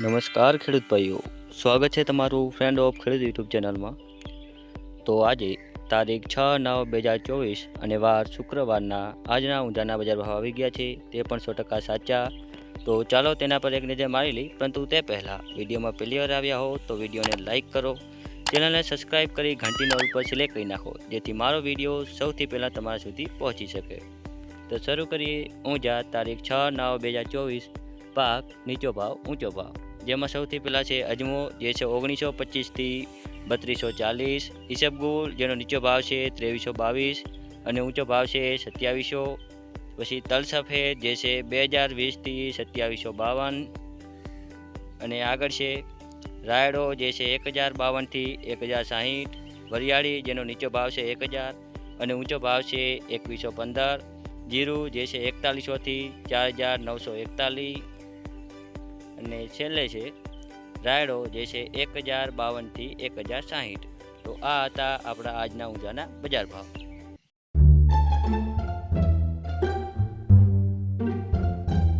નમસ્કાર ખેડૂત ભાઈઓ. સ્વાગત છે તમારું ફ્રેન્ડ ઓફ ખેડૂત યુટ્યુબ ચેનલમાં. તો આજે તારીખ છ નવ બે હજાર ચોવીસ અને વાર શુક્રવારના આજના ઊંઝાના બજાર ભાવ આવી ગયા છે. તે પણ સો ટકા સાચા. તો ચાલો તેના પર એક નજર મારી લઈ, પરંતુ તે પહેલાં વિડીયોમાં પહેલી વાર આવ્યા હો તો વિડીયોને લાઇક કરો. ચેનલને સબસ્ક્રાઇબ કરી ઘંટીનો ઉપર સિલેક્ટ કરી નાખો, જેથી મારો વીડિયો સૌથી પહેલાં તમારા સુધી પહોંચી શકે. તો શરૂ કરીએ ઊંઝા તારીખ છ નવ બે હજાર ચોવીસ પાક, નીચો ભાવ, ઊંચો ભાવ. જેમાં સૌથી પહેલાં છે અજમો, જે છે ઓગણીસો પચીસથી બત્રીસો ચાલીસ. ઈસબગુલ જેનો નીચો ભાવ છે ત્રેવીસો બાવીસ અને ઊંચો ભાવ છે સત્યાવીસો. પછી તલ સફેદ જે છે બે હજાર વીસથી સત્યાવીસો બાવન. અને આગળ છે રાયડો, જે છે એક હજાર બાવનથી એક હજાર સાહીઠ. વરિયાળી, જેનો નીચો ભાવ છે એક હજાર અને ઊંચો ભાવ છે એકવીસો પંદર. જીરું, જે છે એકતાલીસોથી ચાર હજાર નવસો એકતાલીસ. અને છેલ્લે છે, રાયડો જે છે એક હજાર બાવનથી એક હજાર સાહીઠ. તો આ હતા આપણા આજના ઊંઝાના બજાર ભાવ.